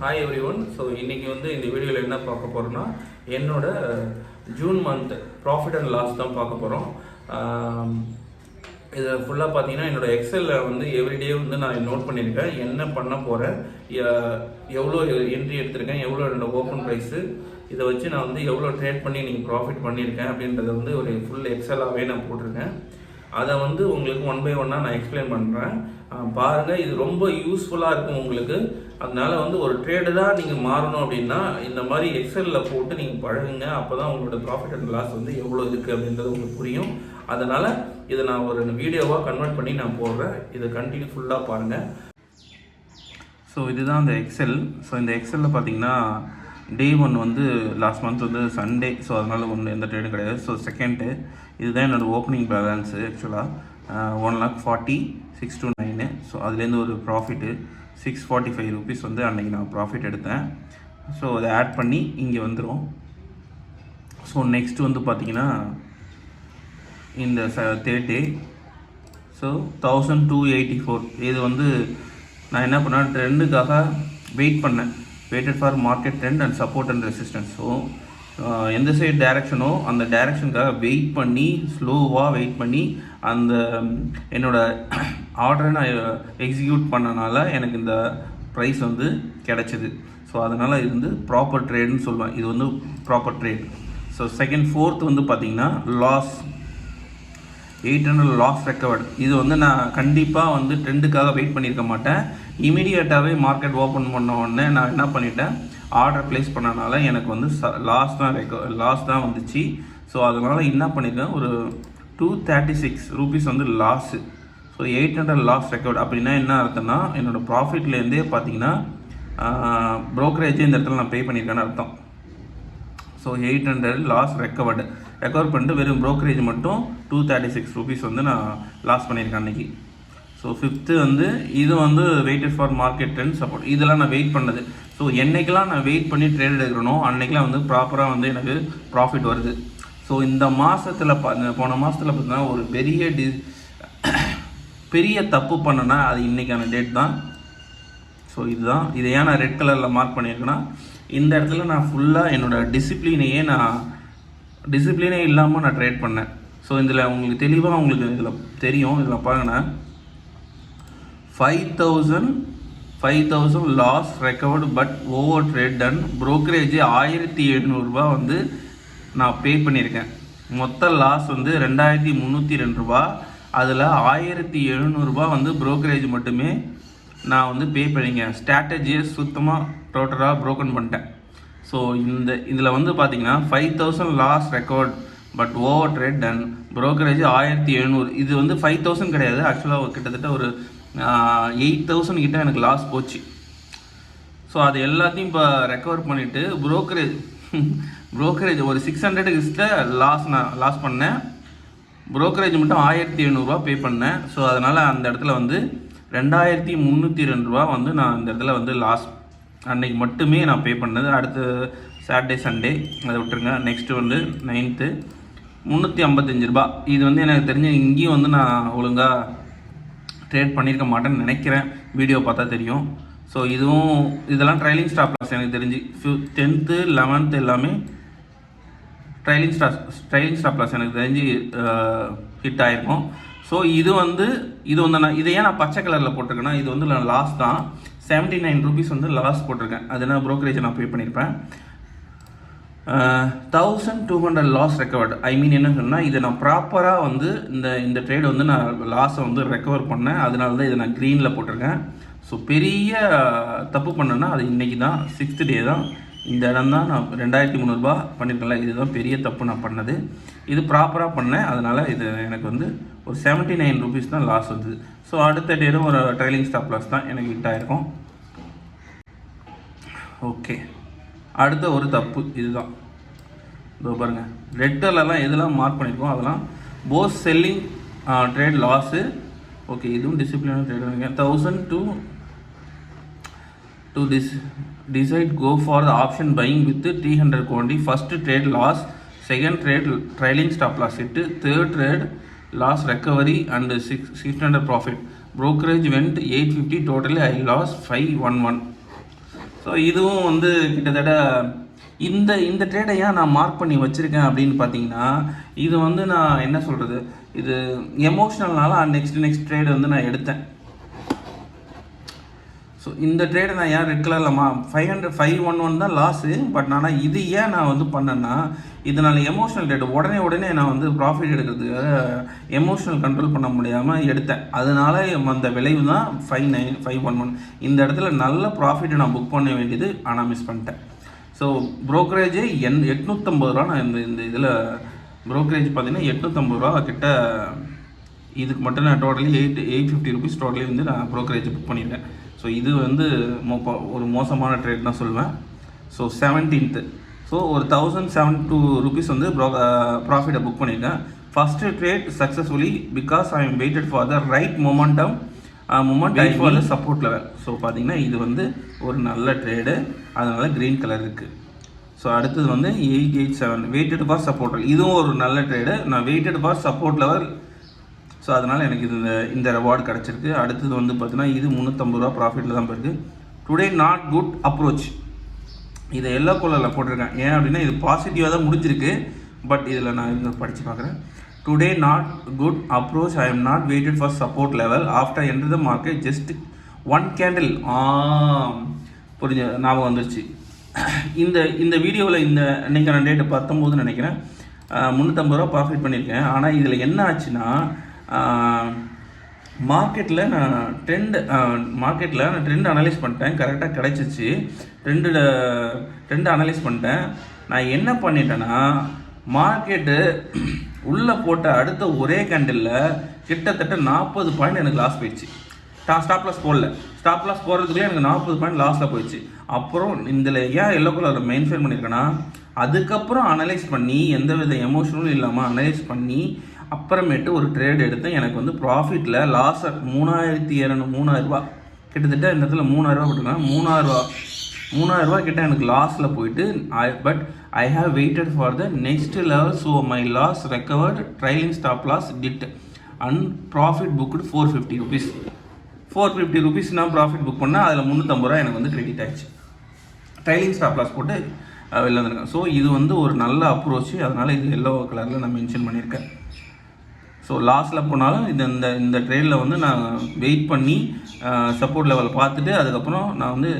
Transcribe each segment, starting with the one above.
Hi every one so இன்றைக்கி வந்து இந்த வீடியோவில் என்ன பார்க்க போகிறோன்னா என்னோட June month profit and loss தான் பார்க்க போகிறோம் இதை ஃபுல்லாக பார்த்தீங்கன்னா என்னோடய எக்ஸலில் வந்து எவ்ரிடே வந்து நான் நோட் பண்ணியிருக்கேன். என்ன பண்ண போகிறேன் எவ்வளோ என்ட்ரி எடுத்திருக்கேன் எவ்வளோ என்னோடய ஓப்பன் ப்ரைஸு இதை வச்சு நான் வந்து எவ்வளோ ட்ரேட் பண்ணி நீங்கள் ப்ராஃபிட் பண்ணியிருக்கேன் அப்படின்றத வந்து ஒரு ஃபுல் எக்ஸலாகவே நான் போட்டிருக்கேன். அதை வந்து உங்களுக்கு ஒன் பை ஒன்னாக நான் எக்ஸ்பிளைன் பண்ணுறேன் பாருங்கள் இது ரொம்ப யூஸ்ஃபுல்லாக இருக்கும் உங்களுக்கு. அதனால வந்து ஒரு ட்ரேடு தான் நீங்கள் மாறணும் அப்படின்னா இந்த மாதிரி எக்ஸலில் போட்டு நீங்கள் பழகுங்க. அப்போ தான் உங்களோட ப்ராஃபிட் அண்ட் லாஸ் வந்து எவ்வளோ இருக்குது அப்படின்றது உங்களுக்கு புரியும். அதனால் இதை நான் ஒரு வீடியோவாக கன்வெர்ட் பண்ணி நான் போடுறேன். இதை கண்டினியூ ஃபுல்லாக பாருங்கள் ஸோ இதுதான் அந்த எக்ஸல் ஸோ இந்த எக்ஸலில் பார்த்தீங்கன்னா டே ஒன் வந்து லாஸ்ட் மந்த் வந்து சண்டே ஸோ அதனால் ஒன்று எந்த ட்ரேடும் கிடையாது. ஸோ செகண்டு இதுதான் என்னோடய ஓப்பனிங் பேலன்ஸு ஆக்சுவலாக one lakh forty six two nine so அதுலேருந்து ஒரு profit six forty five rupees வந்து அன்றைக்கி நான் ப்ராஃபிட் எடுத்தேன். ஸோ அதை ஆட் பண்ணி இங்கே வந்துடும் ஸோ நெக்ஸ்ட் வந்து பார்த்தீங்கன்னா இந்த ச third day so thousand two eighty four இது வந்து நான் என்ன பண்ணேன் ட்ரெண்டுக்காக வெயிட் பண்ணேன். Waited for market trend and support and resistance so எந்த சைடு டைரக்ஷனோ அந்த டைரக்ஷனுக்காக வெயிட் பண்ணி ஸ்லோவாக வெயிட் பண்ணி அந்த என்னோட ஆர்டரை நான் uh, எக்ஸிக்யூட் பண்ணனால எனக்கு இந்த ப்ரைஸ் வந்து கிடச்சிது. ஸோ அதனால் இது வந்து ப்ராப்பர் ட்ரேடுன்னு சொல்லுவேன். இது வந்து proper trade so second fourth வந்து பார்த்திங்கன்னா loss eight hundred loss recovered இது வந்து நான் கண்டிப்பாக வந்து ட்ரெண்டுக்காக வெயிட் பண்ணியிருக்க மாட்டேன். இமீடியட்டாகவே மார்க்கெட் ஓப்பன் பண்ண உடனே நான் என்ன பண்ணிட்டேன்? ஆர்டர் ப்ளேஸ் பண்ணனால எனக்கு வந்து லாஸ் தான் ரெக்க லாஸ் தான் வந்துச்சு. ஸோ அதனால் என்ன பண்ணியிருக்கேன் ஒரு டூ தேர்ட்டி சிக்ஸ் ருபீஸ் வந்து loss so eight hundred loss recovered அப்படின்னா என்ன அர்த்தம்னா என்னோடய ப்ராஃபிட்லேருந்தே பார்த்தீங்கன்னா ப்ரோக்கரேஜே இந்த இடத்துல நான் பே பண்ணியிருக்கேன்னு அர்த்தம். So eight hundred loss recovered recover பண்ணிட்டு வெறும் ப்ரோக்கரேஜ் மட்டும் டூ தேர்ட்டி சிக்ஸ் ருபீஸ் வந்து நான் லாஸ் பண்ணியிருக்கேன் அன்றைக்கி ஸோ ஃபிஃப்த்து வந்து இது வந்து waited for market trend support இதெல்லாம் நான் வெயிட் பண்ணது. ஸோ என்னைக்கெல்லாம் நான் வெயிட் பண்ணி ட்ரேட் எடுக்கிறனோ அன்றைக்கெலாம் வந்து ப்ராப்பராக வந்து எனக்கு ப்ராஃபிட் வருது. ஸோ இந்த மாதத்தில் பா போன மாதத்தில் பார்த்தீங்கன்னா ஒரு பெரிய டி பெரிய தப்பு பண்ணனா அது இன்றைக்கான டேட் தான். ஸோ இதுதான். இதை ஏன் நான் ரெட் கலரில் மார்க் பண்ணியிருக்கேன்னா இந்த இடத்துல நான் ஃபுல்லாக என்னோடய டிசிப்ளினையே நான் டிசிப்ளினே இல்லாமல் நான் ட்ரேட் பண்ணேன். ஸோ இதில் உங்களுக்கு தெளிவாக உங்களுக்கு இதில் தெரியும். இதில் பாருங்கன்னா five thousand five thousand loss recovered but over trade done brokerage ஆயிரத்தி எழுநூறுபா வந்து நான் பே பண்ணியிருக்கேன். மொத்த லாஸ் வந்து ரெண்டாயிரத்தி முந்நூற்றி ரெண்டு ரூபா. அதில் ஆயிரத்தி எழுநூறுபா வந்து ப்ரோக்கரேஜ் மட்டுமே நான் வந்து பே பண்ணிக்கேன் ஸ்ட்ராட்டஜியை சுத்தமாக டோட்டலாக ப்ரோக்கன் பண்ணிட்டேன். ஸோ இந்த இதில் வந்து பார்த்தீங்கன்னா five thousand loss record but over trade done brokerage ஆயிரத்தி எழுநூறு. இது வந்து ஃபைவ் தௌசண்ட் கிடையாது. ஆக்சுவலாக கிட்டத்தட்ட ஒரு எயிட் தௌசண்ட் கிட்ட எனக்கு லாஸ் போச்சு. ஸோ அது எல்லாத்தையும் இப்போ ரெக்கவர் பண்ணிவிட்டு ப்ரோக்கரேஜ் ப்ரோக்கரேஜ் ஒரு சிக்ஸ் ஹண்ட்ரடுக்கு லாஸ் நான் லாஸ் பண்ணேன். ப்ரோக்கரேஜ் மட்டும் ஆயிரத்தி எழுநூறுவா பே பண்ணேன். ஸோ அதனால் அந்த இடத்துல வந்து ரெண்டாயிரத்தி முந்நூற்றி ரெண்டு ரூபா வந்து நான் இந்த இடத்துல வந்து லாஸ் அன்னைக்கு மட்டுமே நான் பே பண்ணது. அடுத்து சாட்டர்டே சண்டே அதை விட்டுருங்க. நெக்ஸ்ட்டு வந்து நைன்த்து முந்நூற்றி ஐம்பத்தஞ்சு ரூபா. இது வந்து எனக்கு தெரிஞ்ச இங்கேயும் வந்து நான் ஒழுங்காக ட்ரேட் பண்ணியிருக்க மாட்டேன்னு நினைக்கிறேன். வீடியோ பார்த்தா தெரியும். ஸோ இதுவும் இதெல்லாம் ட்ரைலிங் ஸ்டாப் லாஸ் எனக்கு தெரிஞ்சு. ஃபியூ டென்த்து லெவன்த்து எல்லாமே trailing stop trailing stop loss எனக்கு தெரிஞ்சு ஹிட் ஆகிருக்கும் ஸோ இது வந்து இது வந்து நான் இதை ஏன் நான் பச்சை கலரில் போட்டிருக்கேன்னா இது வந்து நான் லாஸ் தான். செவன்ட்டி நைன் ருபீஸ் வந்து லாஸ் போட்டிருக்கேன். அதனால் ப்ரோக்கரேஜ் நான் பே பண்ணியிருப்பேன் thousand two hundred loss recovered I mean என்ன சொன்னால் இதை நான் ப்ராப்பராக வந்து இந்த இந்த ட்ரேடு வந்து நான் லாஸை வந்து ரெக்கவர் பண்ணேன். அதனால தான் இதை நான் க்ரீனில் போட்டிருக்கேன். ஸோ பெரிய தப்பு பண்ணேன்னா அது இன்றைக்கி தான் சிக்ஸ்த் டே தான். இந்த இடம் தான் நான் ரெண்டாயிரத்தி முந்நூறுரூபா பண்ணியிருக்கேன்ல இதுதான் பெரிய தப்பு நான் பண்ணது. இது ப்ராப்பராக பண்ணேன். அதனால் இது எனக்கு வந்து ஒரு செவன்ட்டி நைன் ருபீஸ் தான் லாஸ் வந்தது. ஸோ அடுத்த டேரும் ஒரு ட்ரைலிங் ஸ்டாப் லாஸ் தான் எனக்கு ஹிட் ஆகிருக்கும் ஓகே அடுத்த ஒரு தப்பு இதுதான். இதோ பாருங்கள் ரெட் கலர்லாம் எதெல்லாம் மார்க் பண்ணியிருக்கோம் அதெல்லாம் போஸ் செல்லிங் ட்ரேட் லாஸு ஓகே இதுவும் டிசிப்ளினான trade thousand two to dis decide go for the option buying with three hundred quantity first trade loss second trade trailing stop loss hit third trade loss recovery and six six hundred profit brokerage went eight fifty totally I loss five one one so இதுவும் வந்து கிட்டத்தட்ட இந்த இந்த ட்ரேடை ஏன் நான் mark பண்ணி வச்சுருக்கேன் அப்படின்னு பார்த்தீங்கன்னா இது வந்து நான் என்ன சொல்கிறது இது எமோஷ்னல்னால நெக்ஸ்ட் நெக்ஸ்ட் ட்ரேடு வந்து நான் எடுத்தேன். ஸோ இந்த ட்ரேடு நான் ஏன் red கலர்லமா five hundred five one one தான் லாஸு பட் ஆனால் இது ஏன் நான் வந்து பண்ணேன்னா இதனால் எமோஷனல் ரேட் உடனே உடனே நான் வந்து ப்ராஃபிட் எடுக்கிறதுக்காக எமோஷனல் கண்ட்ரோல் பண்ண முடியாமல் எடுத்தேன். அதனால அந்த விளைவு தான் five nine five one one இந்த இடத்துல நல்ல ப்ராஃபிட்டை நான் புக் பண்ண வேண்டியது ஆனால் மிஸ் பண்ணிட்டேன். ஸோ ப்ரோக்கரேஜே என் எட்நூற்றம்பது ரூபா நான் இந்த இந்த இதில் ப்ரோக்கரேஜ் பார்த்தீங்கன்னா எட்நூற்றம்பது ரூபா கிட்ட இதுக்கு மட்டும் நான் totally eight eight fifty rupees totally வந்து நான் ப்ரோக்கரேஜ் புக் பண்ணியிருக்கேன் ஸோ இது வந்து மோ ஒரு மோசமான ட்ரேட் தான் சொல்லுவேன் ஸோ செவன்டீன்த்து ஸோ ஒரு தௌசண்ட் செவன் டூ ருபீஸ் வந்து ப்ரோ ப்ராஃபிட்டை புக் பண்ணியிருக்கேன் first trade successfully because I am waited for the right momentum moment I for the support level so பார்த்தீங்கன்னா இது வந்து ஒரு நல்ல ட்ரேடு அதனால் க்ரீன் கலர் இருக்குது ஸோ அடுத்தது வந்து eight eight seven waited for support இதுவும் ஒரு நல்ல ட்ரேடு நான் waited for support level so அதனால் எனக்கு இது இந்த இந்த ரெவார்டு கிடச்சிருக்கு. அடுத்தது வந்து பார்த்தீங்கன்னா இது முந்நூற்றம்பது ரூபா ப்ராஃபிட்டில் தான் போயிருக்கு. டுடே நாட் குட் அப்ரோச் இதை எல்லா கலரில் போட்டிருக்கேன். ஏன் அப்படின்னா இது பாசிட்டிவாக தான் முடிஞ்சிருக்கு. பட் இதில் நான் இங்கே படித்து பார்க்குறேன். Today not good approach I am not waited for support level after enter the market just one candle புரிஞ்ச ஞாபகம் வந்துருச்சு. இந்த இந்த வீடியோவில் இந்த நீங்கள் நான் டேட்டு பத்தொம்போதுன்னு நினைக்கிறேன். முந்நூற்றம்பது ரூபா ப்ராஃபிட் பண்ணியிருக்கேன். ஆனால் இதில் என்ன ஆச்சுன்னா மார்க்கெட்டில் நான் ட்ரெண்ட் மார்க்கெட்டில் நான் ட்ரெண்ட் அனலைஸ் பண்ணிட்டேன். கரெக்டாக கிடச்சிச்சு. ட்ரெண்டு ட்ரெண்ட் அனலைஸ் பண்ணிட்டேன். நான் என்ன பண்ணிட்டேன்னா மார்க்கெட்டு உள்ளே போட்ட அடுத்த ஒரே கேண்டிலில் கிட்டத்தட்ட நாற்பது பாயிண்ட் எனக்கு லாஸ் போயிடுச்சு. நான் ஸ்டாப் லாஸ் போடல. ஸ்டாப் லாஸ் போடுறதுக்குள்ளே எனக்கு நாற்பது பாயிண்ட் லாஸில் போயிடுச்சு. அப்புறம் இதில் ஏன் எல்லோ கலரில் மெயின்ஃபைன் பண்ணியிருக்கேன்னா அதுக்கப்புறம் அனலைஸ் பண்ணி எந்த வித எமோஷனலும் இல்லாமல் அனலைஸ் பண்ணி அப்புறமேட்டு ஒரு ட்ரேட் எடுத்து எனக்கு வந்து ப்ராஃபிட்டில் லாஸ் மூணாயிரத்தி இரநூறு மூணாயிரரூபா. கிட்டத்தட்ட இந்த இடத்துல மூணாயிரரூபா போட்டிருக்கேன் மூணாயிரரூபா மூணாயிரரூபா கிட்ட எனக்கு லாஸில் போயிட்டு I but I have waited for the next level so my loss recovered trailing stop loss did and profit booked four fifty rupees four fifty rupees நான் ப்ராஃபிட் புக் பண்ணால் அதில் முந்நூற்றம்பது ரூபா எனக்கு வந்து கிரெடிட் ஆயிடுச்சு. ட்ரைலிங் ஸ்டாப் லாஸ் போட்டு வெளில வந்துருக்கேன். ஸோ இது வந்து ஒரு நல்ல அப்ரோச் அதனால் இது எல்லோ கலரில் நான் மென்ஷன் பண்ணியிருக்கேன். ஸோ லாஸ்ட்டில் போனாலும் இது இந்த இந்த ட்ரெயினில் வந்து நான் வெயிட் பண்ணி சப்போர்ட் லெவல் பார்த்துட்டு அதுக்கப்புறம் நான் வந்து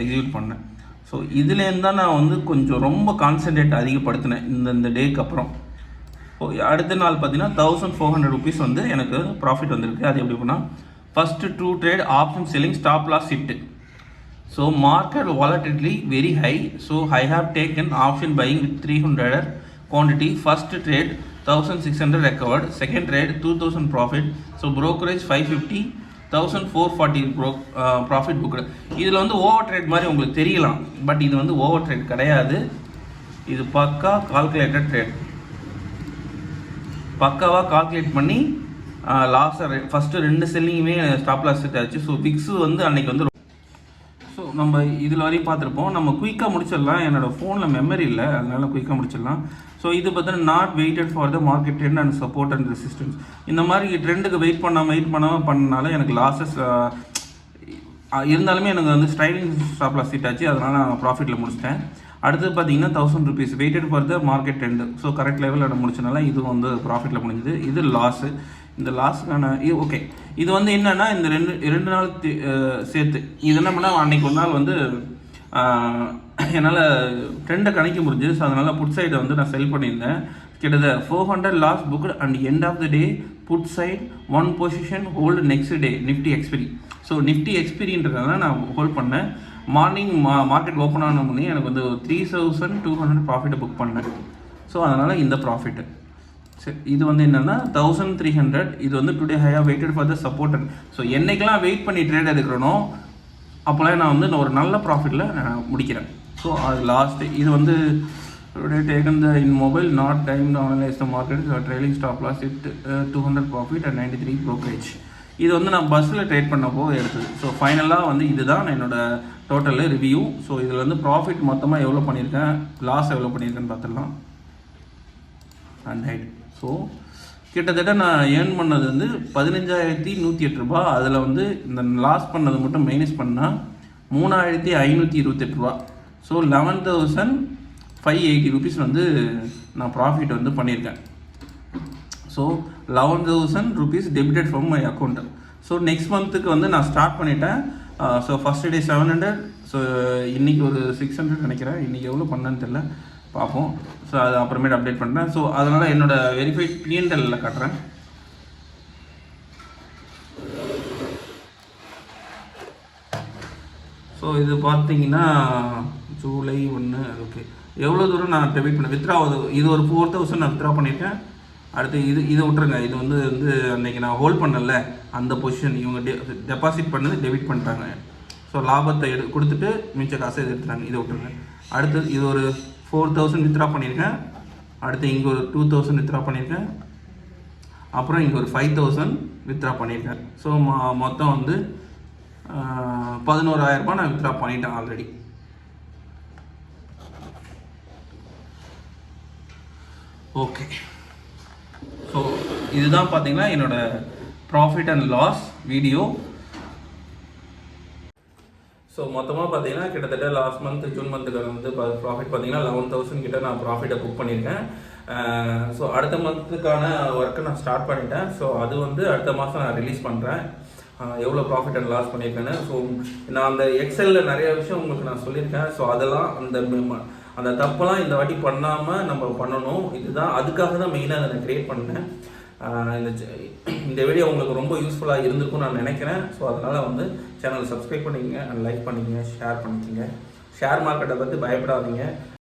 எக்ஸிக்யூட் பண்ணேன். ஸோ இதுலேருந்து தான் நான் வந்து கொஞ்சம் ரொம்ப கான்சன்ட்ரேட் அதிகப்படுத்தினேன் இந்த இந்த டேக்கு அப்புறம். ஸோ அடுத்த நாள் பார்த்தீங்கன்னா தௌசண்ட் ஃபோர் ஹண்ட்ரட் ருபீஸ் வந்து எனக்கு ப்ராஃபிட் வந்திருக்கு. அது எப்படி பண்ணால் first two trade option selling stop loss hit so market volatility very high so I have taken option buying with three hundred quantity first trade thousand six hundred recovered second trade two thousand profit so brokerage five fifty thousand four forty pro profit book இதில் வந்து over trade மாதிரி உங்களுக்கு தெரியலாம். But இது வந்து over trade கிடையாது. இது பக்கா கால்குலேட்டட் ட்ரேட் பக்காவாக கால்குலேட் பண்ணி uh, லாஸை ஃபஸ்ட்டு ரெண்டு செல்லிங்குமே ஸ்டாப் லாஸ் செட் ஆச்சு ஸோ விக்ஸு வந்து அன்றைக்கி வந்து நம்ம இதில் வரையும் பார்த்துருப்போம். நம்ம குயிக்காக முடிச்சிடலாம். என்னோடய ஃபோனில் மெமரி இல்லை. அதனால குயிக்காக முடிச்சிடலாம். ஸோ இது பார்த்தீங்கன்னா not waited for the market trend and support and resistance இந்த மாதிரி ட்ரெண்டுக்கு வெயிட் பண்ணாமல் வெயிட் பண்ணாமல் பண்ணனால எனக்கு லாஸஸ் இருந்தாலுமே எனக்கு வந்து ஸ்ட்ரைலிங் ஸ்டாப் லாஸ் சீட் ஆச்சு. அதனால் நான் ப்ராஃபிட்டில் முடிச்சிட்டேன். அடுத்து பார்த்தீங்கன்னா thousand rupees waited for the market trend so correct லெவலில் முடிச்சனால இது வந்து ப்ராஃபிட்டில் முடிஞ்சுது. இது லாஸு இந்த லாஸுக்கான இது ஓகே இது வந்து என்னன்னா இந்த ரெண்டு ரெண்டு நாள் சேர்த்து. இது என்ன பண்ணால் அன்னைக்கு ஒரு நாள் வந்து என்னால் ட்ரெண்டை கணிக்க முடிஞ்சது. ஸோ அதனால் புட் சைடை வந்து நான் செல் பண்ணியிருந்தேன். கிட்டத்தட்ட four hundred loss book and end of the day put side one position hold next day Nifty expiry so Nifty எக்ஸ்பிரின்றதுனால நான் ஹோல்ட் பண்ணேன். மார்னிங் மா மார்க்கெட் ஓப்பன் ஆன முன்னே எனக்கு வந்து த்ரீ தௌசண்ட் டூ ஹண்ட்ரட் ப்ராஃபிட்டை புக் பண்ணேன். ஸோ அதனால் இந்த ப்ராஃபிட்டு சரி இது வந்து என்னன்னா தௌசண்ட் த்ரீ ஹண்ட்ரட் இது வந்து டுடே ஹையாக waited for the support so என்னைக்கெல்லாம் wait பண்ணி ட்ரேட் எடுக்கிறனோ அப்போல்லாம் நான் வந்து ஒரு நல்ல ப்ராஃபிட்டில் நான் முடிக்கிறேன். ஸோ அது லாஸ்ட்டு இது வந்து today taken the in mobile not time analyse the market trailing stop loss hit two hundred profit and ninety three brokerage இது வந்து நான் பஸ்ஸில் ட்ரேட் பண்ணப்போ எடுத்தது. ஸோ ஃபைனலாக வந்து இதுதான் என்னோட டோட்டல் ரிவ்யூ ஸோ இதில் வந்து ப்ராஃபிட் மொத்தமாக எவ்வளோ பண்ணியிருக்கேன் லாஸ் எவ்வளோ பண்ணியிருக்கேன்னு பார்த்துடலாம். ஹண்ட்ரட் ஸோ கிட்டத்தட்ட நான் ஏர்ன் பண்ணது வந்து பதினஞ்சாயிரத்தி நூற்றி எட்டு ரூபா. அதில் வந்து இந்த லாஸ் பண்ணது மட்டும் மைனஸ் பண்ணால் மூணாயிரத்தி ஐநூற்றி இருபத்தெட்டு ரூபா. So eleven thousand five eighty rupees வந்து நான் ப்ராஃபிட் வந்து பண்ணியிருக்கேன். So eleven thousand rupees debited from my account so next மந்த்துக்கு வந்து நான் ஸ்டார்ட் பண்ணிட்டேன். So first day seven hundred so இன்றைக்கி ஒரு சிக்ஸ் ஹண்ட்ரட் நினைக்கிறேன். இன்றைக்கி எவ்வளோ பண்ணேன்னு தெரில பார்ப்போம். ஸோ அது அப்புறமேட்டு அப்டேட் பண்ணுறேன் ஸோ அதனால் என்னோட வெரிஃபைட் பிஎன்எல்ல காட்டுறேன். ஸோ இது பார்த்தீங்கன்னா ஜூலை ஒன்று ஓகே எவ்வளோ தூரம் நான் டெபிட் பண்ண வித்ரா இது ஒரு ஃபோர் தௌசண்ட் நான் வித்ரா பண்ணியிருக்கேன் அடுத்து இது இதை விட்டுருங்க. இது வந்து வந்து அன்றைக்கி நான் ஹோல்ட் பண்ணல. அந்த பொசிஷன் இவங்க டெ டெபாசிட் பண்ணது டெபிட் பண்ணிட்டாங்க. ஸோ லாபத்தை எடு கொடுத்துட்டு மிச்ச காசை இது எடுத்துட்டாங்க. இதை விட்டுருங்க. அடுத்து இது ஒரு ஃபோர் தௌசண்ட் வித்ரா பண்ணியிருக்கேன் அடுத்து இங்கே ஒரு டூ தௌசண்ட் வித்ரா பண்ணியிருக்கேன் அப்புறம் இங்கே ஒரு ஃபைவ் தௌசண்ட் வித்ரா பண்ணியிருக்கேன் ஸோ மொ மொத்தம் வந்து பதினோராயிரரூபா நான் வித்ரா பண்ணிட்டேன் ஆல்ரெடி ஓகே ஸோ இதுதான் பார்த்தீங்கன்னா என்னோட profit and loss video so மொத்தமாக பார்த்தீங்கன்னா கிட்டத்தட்ட லாஸ்ட் மந்த் ஜூன் மந்த்துக்கு வந்து ப்ராஃபிட் பார்த்தீங்கன்னா லெவன் தௌசண்ட் கிட்ட நான் ப்ராஃபிட்டை புக் பண்ணியிருக்கேன். ஸோ அடுத்த மந்த்துக்கான ஒர்க்கை நான் ஸ்டார்ட் பண்ணிட்டேன். ஸோ அது வந்து அடுத்த மாதம் நான் ரிலீஸ் பண்ணுறேன் எவ்வளோ ப்ராஃபிட் அண்ட் லாஸ் பண்ணியிருக்கேன்னு. ஸோ நான் அந்த எக்ஸலில் நிறைய விஷயம் உங்களுக்கு நான் சொல்லியிருக்கேன். ஸோ அதெல்லாம் அந்த அந்த தப்பெல்லாம் இந்த வாட்டி பண்ணாமல் நம்ம பண்ணணும். இதுதான் அதுக்காக தான் மெயினாக அதை நான் க்ரியேட் பண்ணேன். இந்த இந்த வீடியோ உங்களுக்கு ரொம்ப யூஸ்ஃபுல்லாக இருந்திருக்கும்னு நான் நினைக்கிறேன். ஸோ அதனால் வந்து சேனலை சப்ஸ்கிரைப் பண்ணிக்கங்க அண்ட் லைக் பண்ணிக்கங்க ஷேர் பண்ணிக்கங்க. ஷேர் மார்க்கெட்டை பற்றி பயப்படாதீங்க.